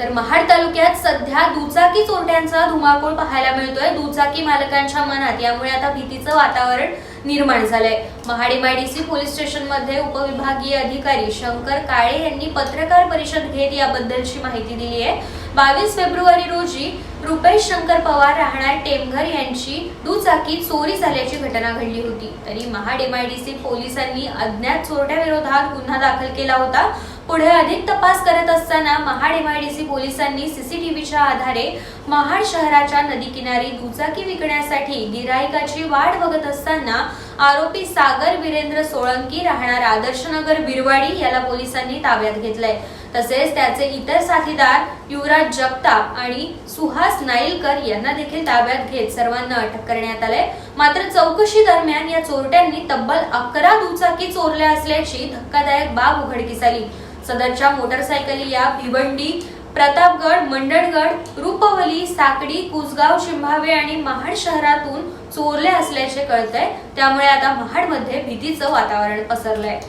तर महाड तालुक्यात सध्या दुचाकी चोरट्यांचा धुमाकूळ पाहायला मिळतोय. दुचाकी मालकांच्या मनात यामुळे आता भीतीचं वातावरण निर्माण झालंय. महाडीमायडीसी पोलीस स्टेशनमध्ये उपविभागीय अधिकारी शंकर काळे यांनी पत्रकार परिषद घेत याबद्दलची माहिती दिली आहे. बावीस फेब्रुवारी रोजी रुपेश शंकर पवार राहणार टेमघर यांची दुचाकी चोरी झाल्याची घटना घडली होती. तरी महाड एमआयडीसी पोलिसांनी अज्ञात चोरट्या विरोधात गुन्हा दाखल केला होता. पुढे अधिक तपास करत असताना महाड एमआयडीसी पोलिसांनी सीसीटीव्हीच्या आधारे महाड शहराच्या नदीकिनारी दुचाकी विकण्यासाठी गिराईकाची वाट बघत असताना आरोपी सागर वीरेंद्र सोळंकी राहणार आदर्शनगर बिरवाडी याला पोलिसांनी ताब्यात घेतलंय. तसेच त्याचे इतर साथीदार युवराज जगताप आणि सुहास नाईलकर यांना देखील ताब्यात घेत सर्वांना अटक करण्यात आलंय. मात्र चौकशी दरम्यान या चोरट्यांनी तब्बल अकरा दुचाकी चोरल्या असल्याची धक्कादायक बाब उघडकीस आली. सदरच्या मोटरसायकली या भिवंडी प्रतापगड मंडणगड रूपवली साकडी कुसगाव शिंभावे आणि महाड शहरातून चोरल्या असल्याचे कळतंय. त्यामुळे आता महाडमध्ये भीतीचं वातावरण पसरलंय.